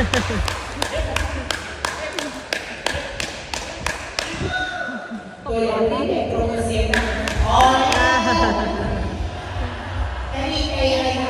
ตัวเราที่เด็กโปรโเซียนอ๋อแล้วมีอไรคะ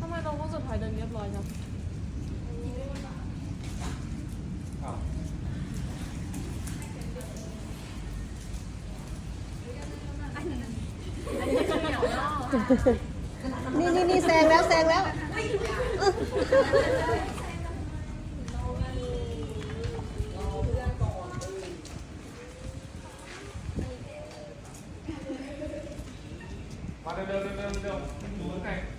ทำไมน้องคนสุดท้ายเดินเรียบร้อยจังนี่นี่นี่แซงแล้วแซงแล้วมาเร็วเร็วเร็วเร็ว เ